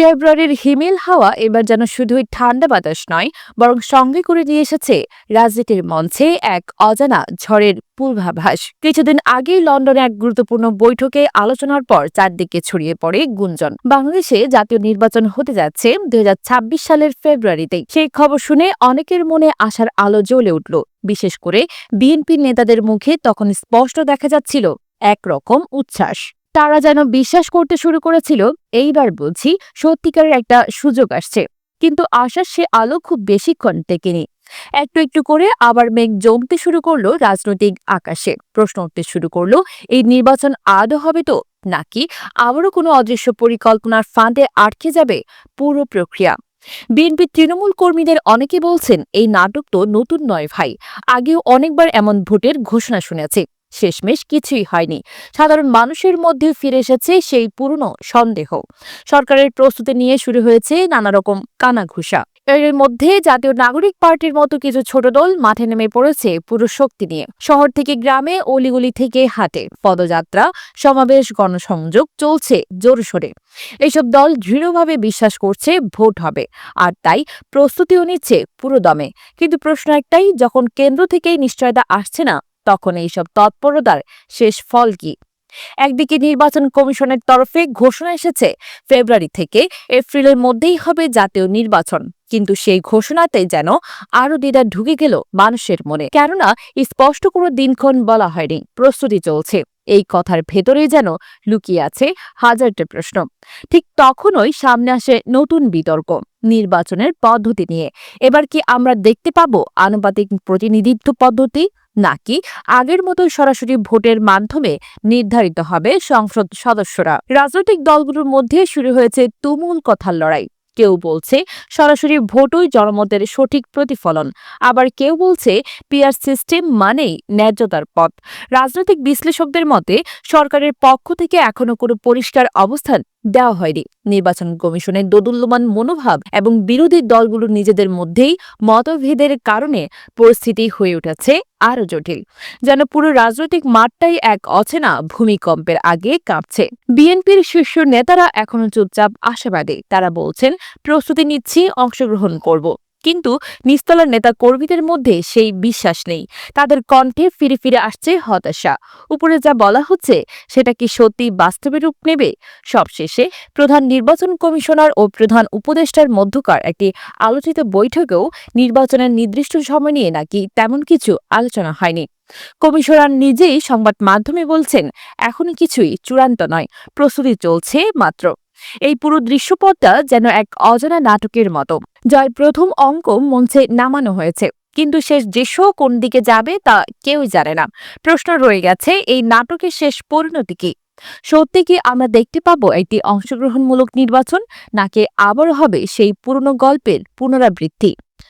ফেব্রুয়ারির হিমেল হাওয়া এবার যেন শুধুই ঠান্ডা বাতাস নয়, বরং সঙ্গে করে নিয়ে এসেছে রাজনীতির মঞ্চে এক অজানা ঝড়ের পূর্বাভাস। কিছুদিন আগেই লন্ডনে এক গুরুত্বপূর্ণ বৈঠকে আলোচনার পর চারদিকে ছড়িয়ে পড়ে গুঞ্জন। বাংলাদেশে জাতীয় নির্বাচন হতে যাচ্ছে দুই হাজার ছাব্বিশ সালের ফেব্রুয়ারিতেই সেই খবর শুনে অনেকের মনে আশার আলো জ্বলে উঠল। বিশেষ করে বিএনপির নেতাদের মুখে তখন স্পষ্ট দেখা যাচ্ছিল একরকম উচ্ছ্বাস। তারা যেন বিশ্বাস করতে শুরু করেছিল, এইবার বুঝি সত্যিকারের একটা সুযোগ আসছে। কিন্তু আশার সে আলো খুব বেশিক্ষণ টেকেনি একটু একটু করে আবার মেঘ জমতে শুরু করল রাজনৈতিক আকাশে। প্রশ্ন উঠতে শুরু করল, এই নির্বাচন আদৌ হবে তো? নাকি আবারও কোনো অদৃশ্য পরিকল্পনার ফাঁদে আটকে যাবে পুরো প্রক্রিয়া? বিএনপি তৃণমূল কর্মীদের অনেকে বলছেন, এই নাটক তো নতুন নয় ভাই। আগেও অনেকবার এমন ভোটের ঘোষণা শুনেছি। শেষমেশ কিছুই হয়নি। সাধারণ মানুষের মধ্যে ফিরে এসেছে সেই পুরনো সন্দেহ। সরকারের প্রস্তুতি নিয়ে শুরু হয়েছে নানা রকম কানাঘুষা। এর মধ্যে জাতীয় নাগরিক পার্টির মতো কিছু ছোট দল মাঠে নেমে পড়েছে পুরো শক্তি নিয়ে। শহর থেকে গ্রামে অলিগলি থেকে হাটে পদযাত্রা, সমাবেশ, গণসংযোগ চলছে জোরসোরে এইসব দল দৃঢ়ভাবে বিশ্বাস করছে ভোট হবে আর তাই প্রস্তুতিও নিচ্ছে পুরো দমে কিন্তু প্রশ্ন একটাই, যখন কেন্দ্র থেকেই নিশ্চয়তা আসছে না তখন এইসব তৎপরতার শেষ ফল কি? একদিকে নির্বাচন কমিশনের তরফে ঘোষণা এসেছে, ফেব্রুয়ারি থেকে এপ্রিলের মধ্যেই হবে জাতীয় নির্বাচন। কিন্তু সেই ঘোষণাতে যেন আরও দ্বিধা ঢুকে গেল মানুষের মনে। কেননা স্পষ্ট কোনো দিনক্ষণ বলা হয়নি, প্রস্তুতি চলছে। এই কথার ভেতরেই যেন লুকিয়ে আছে হাজারটা প্রশ্ন। ঠিক তখনই সামনে আসে নতুন বিতর্ক। নির্বাচনের পদ্ধতি নিয়ে। এবার কি আমরা দেখতে পাব আনুপাতিক প্রতিনিধিত্ব পদ্ধতি? নাকি আগের মতো সরাসরি ভোটের মাধ্যমে নির্ধারিত হবে সংসদ সদস্যরা? রাজনৈতিক দলগুলোর মধ্যে শুরু হয়েছে তুমুল কথার লড়াই। কেউ বলছে সরাসরি ভোটই জনমতের সঠিক প্রতিফলন। আবার কেউ বলছে পিয়ার সিস্টেম মানেই ন্যায্যতার পথ। রাজনৈতিক বিশ্লেষকদের মতে সরকারের পক্ষ থেকে এখনও কোনো পরিষ্কার অবস্থান দেওয়া হয়নি। নির্বাচন কমিশনের দোদুল্যমান মনোভাব এবং বিরোধী দলগুলো নিজেদের মধ্যেই মতভেদের কারণে পরিস্থিতি হয়ে উঠেছে। আরও জটিল। যেন পুরো রাজনৈতিক মাঠটাই এক অচেনা ভূমিকম্পের আগে কাঁপছে। বিএনপির শীর্ষ নেতারা এখনও চুপচাপ আশাবাদী। তারা বলছেন, প্রস্তুতি নিচ্ছি, অংশগ্রহণ করব। কিন্তু নিস্তলার নেতা কর্মীদের মধ্যে সেই বিশ্বাস নেই। তাদের কণ্ঠে ফিরে ফিরে আসছে হতাশা। উপরে যা বলা হচ্ছে, সেটা কি সত্যি বাস্তবে রূপ নেবে? সবশেষে প্রধান নির্বাচন কমিশনার ও প্রধান উপদেষ্টার মধ্যকার একটি আলোচিত বৈঠকেও নির্বাচনের নির্দিষ্ট সময় নিয়ে নাকি তেমন কিছু আলোচনা হয়নি। কমিশনার নিজেই সংবাদ মাধ্যমে বলছেন এখনই কিছুই চূড়ান্ত নয়, প্রস্তুতি চলছে মাত্র। এই পুরো দৃশ্যপটটা যেন এক অজানা নাটকের মতো, যার প্রথম অঙ্ক মঞ্চে নামানো হয়েছে। কিন্তু শেষ দৃশ্য কোন দিকে যাবে তা কেউই জানে না। প্রশ্ন রয়ে গেছে, এই নাটকের শেষ পরিণতি কি? সত্যি কি আমরা দেখতে পাবো একটি অংশগ্রহণমূলক নির্বাচন, নাকি আবার হবে সেই পুরনো গল্পের পুনরাবৃত্তি?